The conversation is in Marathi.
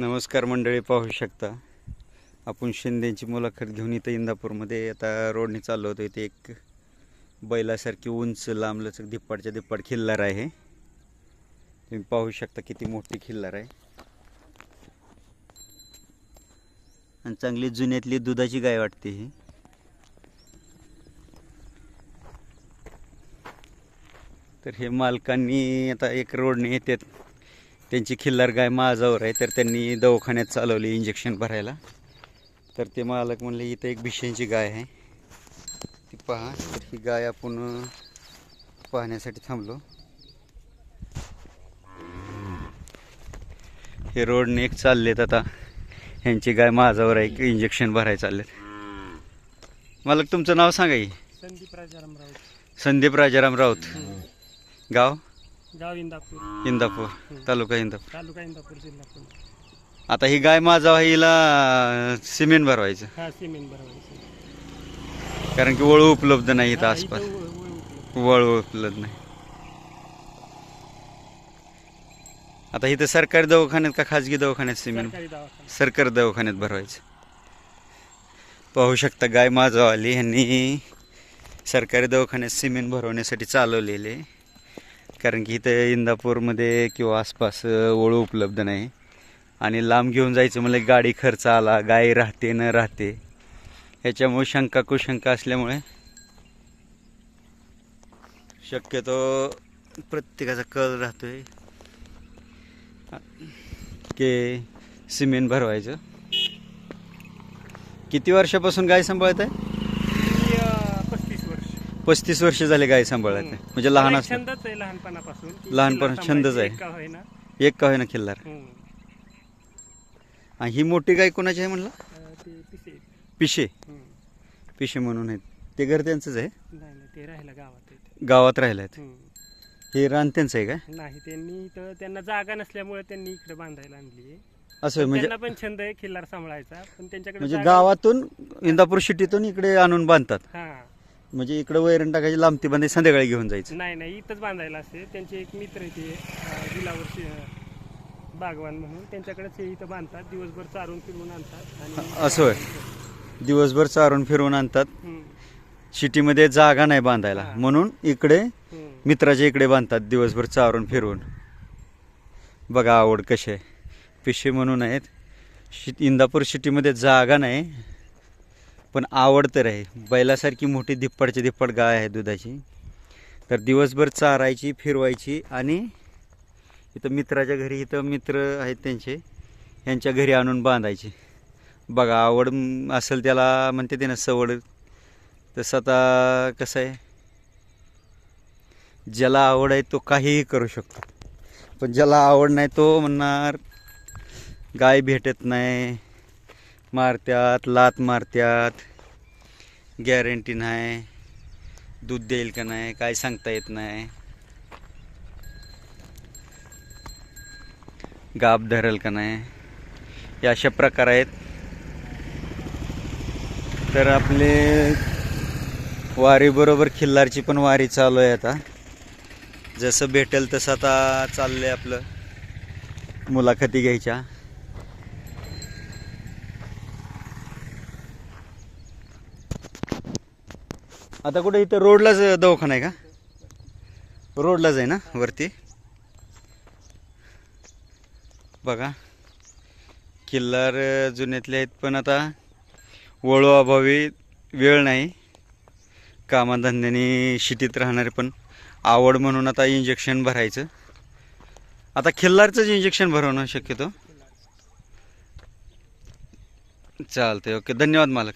नमस्कार मंडळी पाहू शकता. आपण शिंदेची मुलाखत घेऊन इथं इंदापूरमध्ये. आता रोडने चाललो होतो. इथे एक बैलासारखी उंच लांबलचक दिप्पाडच्या धिप्पाडच्या धिप्पाड खिल्लार आहे. तुम्ही पाहू शकता किती मोठी खिल्लार आहे. आणि चांगली जुन्यातली दुधाची गाय वाटते ही. तर हे मालकांनी आता एक रोडने येतात. त्यांची खिल्लार गाय माझावर आहे तर त्यांनी दवाखान्यात चालवली इंजेक्शन भरायला. तर ते मालक म्हणले इथं एक भिशेंची गाय आहे. ती पहा तर ही गाय आपण पाहण्यासाठी थांबलो. हे रोडने एक चाललेत आता. ह्यांची गाय माझावर आहे की इंजेक्शन भरायला चाललेत. मालक तुमचं नाव सांगा संदीप राजाराम राऊत. संदीप राजाराम राऊत. गाव? गाव इंदापूर. इंदापूर तालुका इंदापूर. तालुका इंदापूर जिल्हा पुणे. आता ही गाय माझा हिला सिमेंट भरवायचं. हा सिमेंट भरवायचं. कारण की वळू उपलब्ध नाही इथं आसपास. वळ- उपलब्ध. नाही. आता इथं सरकारी दवाखान्यात का खाजगी दवाखान्यात सिमेंट? सरकारी दवाखाना सरकारी दवाखान्यात भरवायचं. पाहू शकता गाय माझावाली ह्यांनी सरकारी दवाखान्यात सिमेंट भरवण्यासाठी चालवलेले. कारण की इथं इंदापूरमध्ये किंवा आसपास ओळू उपलब्ध नाही. आणि लांब घेऊन जायचं म्हणजे गाडी खर्च आला गाय राहते न राहते. याच्यामुळे शंका कुशंका असल्यामुळे शक्यतो प्रत्येकाचा कल राहतोय. की सिमेंट भरवायचं. किती वर्षापासून गाय सांभाळत आहे मी, अं, पस्तीस वर्ष पस्तीस वर्ष झाले गाय सांभाळत आहे म्हणजे लहान एक असतं छंदच आहे लहानपणापासून. की लहानपणा छंदच आहे. सांभाळायची एक का होईना. एक का होईना खिल्लार. हम्म. आणि ही मोठी गाय कोणाची आहे म्हणलं? अं, ते पिसे पिशे हम्म. पिशे म्हणून आहेत. ते घर त्यांचंच आहे? नाही नाही ते राहिलं गावात आहे. गावात राहिलं आहेत. हम्म. हे रान त्यांचं आहे काय? नाही त्यांनी इथं त्यांना जागा नसल्यामुळे त्यांनी इकडे बांधायला आणली असं आहे, म्हणजे त्यांना पण छंद आहे खिल्लार सांभाळायचा. पण त्यांच्याकडे म्हणजे जागा- गावातून इंदापूर सिटीतून इकडे आणून बांधतात. हा म्हणजे इकडे वैरण टाकायची लांबती बांधायची संध्याकाळी घेऊन जायचं. नाही नाही इथंच बांधायला असते. त्यांचे एक मित्र आहे ते अं, दिलावर शे- बागवान म्हणून. त्यांच्याकडेच हे इथं बांधतात. दिवसभर चारून फिरवून आणतात आणि असं होय. दिवसभर चारून फिरवून आणतात. हम्म, सिटीमध्ये जागा नाही बांधायला. हा. म्हणून इकडे हम्म. मित्राच्या इकडे बांधतात दिवसभर चारून फिरवून. बघा आवड कशी आहे. पिशे म्हणून आहेत. शि इंदापूर सिटीमध्ये जागा नाही. पण आवड तर आहे. बैलासारखी मोठी धिप्पडची धिप्पड गाय आहे दुधाची. तर दिवसभर चारायची फिरवायची आणि इथं मित्राच्या घरी इथं मित्र आहेत त्यांचे यांच्या घरी आणून बांधायची. बघा आवड असेल त्याला म्हणते ते ना सवड. तसं आता कसं आहे? ज्याला आवड आहे तो काहीही करू शकतो. पण ज्याला आवड नाही तो म्हणणार गाय भेटत नाही. मारत्यात लात मारत्यात. गॅरंटी नाही. दूध देईल का नाही? काय सांगता येत नाही. गाप धरेल का नाही? या अशा प्रकार आहेत. तर आपले वारीबरोबर खिल्लारची पण वारी चालू आहे आता. जसं भेटेल तसं आता चाललं आहे आपलं मुलाखती घ्यायच्या. आता कुठे इथं रोडलाच दवाखाना आहे का? रोडलाच आहे ना वरती. बघा किल्लार जुन्यातले आहेत पण आता वळूअभावी वेळ नाही. कामाधंद्याने शिटीत राहणारे पण आवड म्हणून आता इंजेक्शन भरायचं. आता खिल्लारचंच इंजेक्शन भरवणं शक्यतो. चालतंय ओके. धन्यवाद मालक.